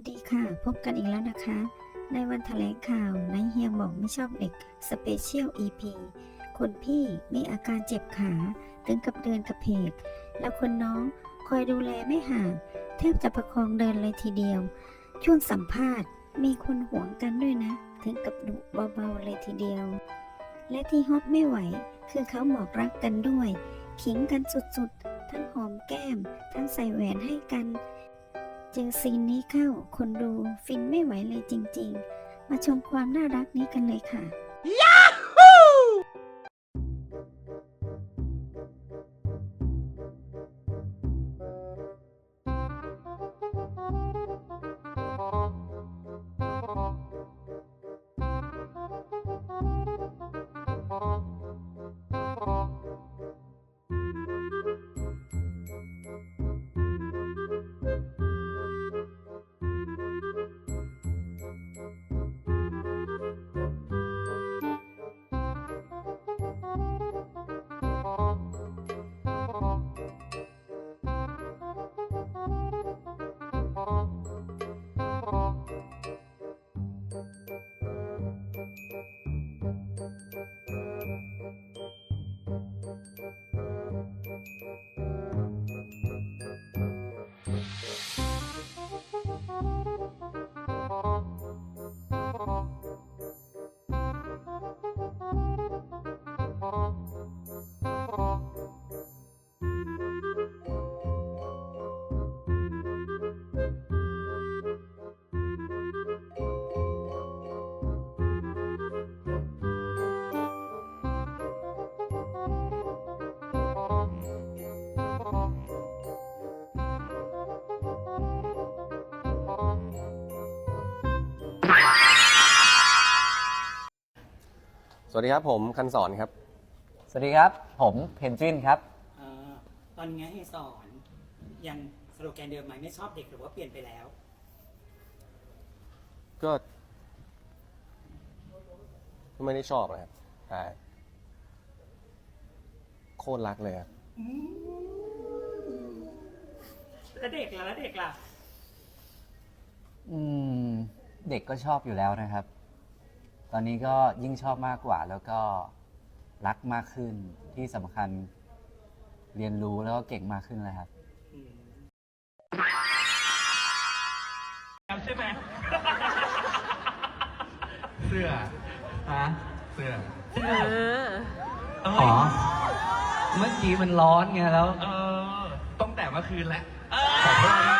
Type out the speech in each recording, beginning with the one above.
สดีค่ะ พบกันอีกแล้วนะคะ ในวันแถลงข่าวนายเฮียบอกไม่ชอบเด็กสเปเชียล EP คนพี่มีอาการเจ็บขา ถึงกับเดินกระเพก แล้วคนน้องคอยดูแลไม่ห่างแทบจะประคองเดินเลยทีเดียว ช่วงสัมภาษณ์มีคนห่วงกันด้วยนะ ถึงกับดุเบาๆเลยทีเดียว และที่ฮอตไม่ไหว คือเขาบอกรักกันด้วย ขิงกันสุดๆ ทั้งหอมแก้ม ทั้งใส่แหวนให้กัน เจอซีนนี้เข้าคนดูฟินไม่ไหวเลยจริง ๆ มาชมความน่ารักนี้กันเลยค่ะ สวัสดีครับผมคันสอนครับ สวัสดีครับ ผมเพนกวินครับ เอ่อตอนนี้ให้สอนยังสโลแกนเดิมไหมไม่ชอบเด็กหรือว่าเปลี่ยนไปแล้ว ก็ไม่ได้ชอบนะครับใช่โคตรรักเลยครับแล้วเด็กล่ะแล้วเด็กล่ะ อืม เด็กก็ชอบอยู่แล้วนะครับ ตอนนี้ก็ยิ่งชอบมากกว่า แล้วก็รักมากขึ้นที่สำคัญเรียนรู้แล้วก็เก่งมากขึ้นเลยครับอืมเสื้อฮะเสื้ออ๋อเมื่อกี้มันร้อนไงแล้ว เออ ต้องแต่เมื่อคืนแล้ว ขอโทษนะ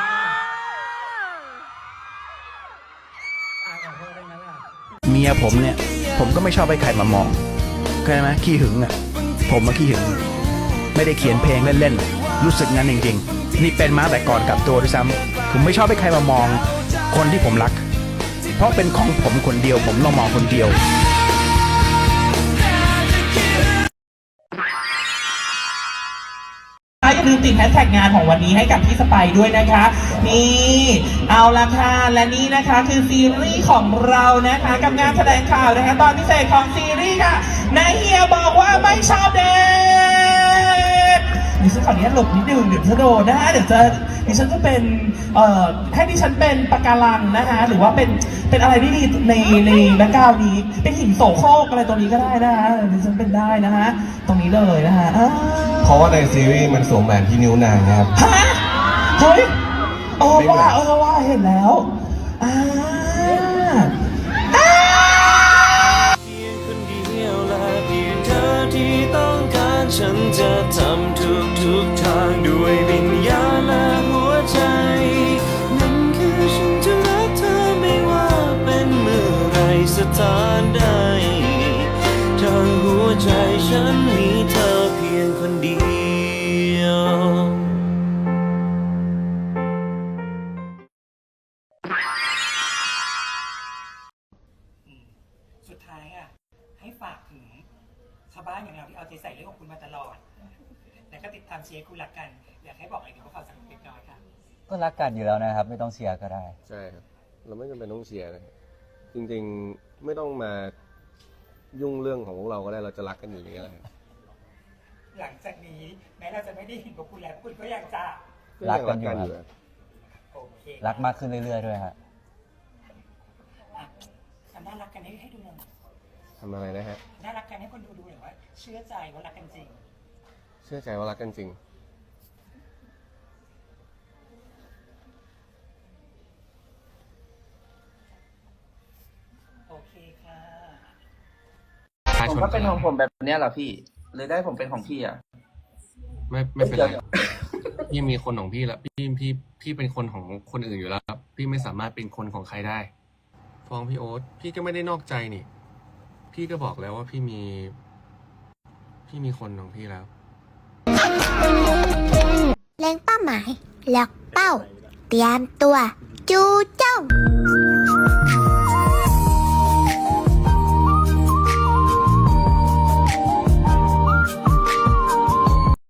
ยผมเนี่ย ผมก็ไม่ชอบให้ใครมามองเข้าใจไหมขี้หึงอะผมมาขี้หึง ไม่ได้เขียนเพลงเล่นๆรู้สึกงั้นจริงๆ นี่เป็นมาแต่ก่อนกับตัวด้วยซ้ำผมไม่ชอบให้ใครมามอง คนที่ผมรัก เพราะเป็นของผมคนเดียว ผมต้องมองคนเดียว ลืมติดแฮชแท็กงานของวันนี้ให้กับพี่สไปด้วยนะคะ นี่เอาละค่ะและนี่นะคะคือซีรีส์ของเรานะคะกับงานแถลงข่าวนะคะตอนพิเศษของซีรีส์ค่ะนายเฮียบอกว่าไม่ชอบเด็ก ออนุญาตหลบนิดนึงเดี๋ยวจะโดนนะคะเดี๋ยวจะดิฉันจะเป็นเอ่อให้ดิฉันเป็นปะการังนะคะหรือว่าเป็นเป็นอะไรที่ดีในในแบ็คกราวด์นี้ เป็นหินโสโครกอะไรตัวนี้ก็ได้นะคะดิฉันเป็นได้นะคะตรงนี้เลยนะคะอ้าวเพราะว่าในซีรีส์มันสวมแหวนที่นิ้วนางนะครับ ฮะเฮ้ยเออว่าเออว่าเห็นแล้วอ่าอ่าาวบ้านอย่างเราที่เอาใจใส่เรื่องของคุณมาตลอด และก็ติดตามเชียร์คุณหลักกัน อยากให้บอกอะไรกับพวกเขาสักเล็กน้อยค่ะ ก็รักกันอยู่แล้วนะครับ ไม่ต้องเชียร์ก็ได้ ใช่ครับ เราไม่จำเป็นต้องเชียร์นะจริงๆไม่ต้องมายุ่งเรื่องของพวกเราก็ได้เราจะรักกันอยู่อย่างนี้แหละครับหลังจากนี้แม้เราจะไม่ได้เห็นพวกคุณแล้วคุณก็ยังจะรักกันอยู่ ยังครับโอเครักมากขึ้นเรื่อย ๆ ด้วยครับอะทำน่ารักกันให้ให้ดูหน่อยทำอะไรนะฮะน่ารักกันให้คนดูดูหน่อยว่า เชื่อใจว่ารักกันจริง เชื่อใจว่ารักกันจริง โอเคค่ะผมก็เป็นของผมแบบเนี้ยเหรอพี่ หรือได้ผมเป็นของพี่อะ ไม่ไม่เป็นไรเดี๋ยวพี่มีคนของพี่แล้วพี่พี่พี่เป็นคนของคนอื่นอยู่แล้วครับพี่ไม่สามารถเป็นคนของใครได้ ฟ้องพี่โอ๊ตพี่ก็ไม่ได้นอกใจนี่ พี่ก็บอกแล้วว่าพี่มี พี่มีคนของพี่แล้ว เล็งเป้าหมาย ล็อกเป้า เตรียมตัว จูจ้อง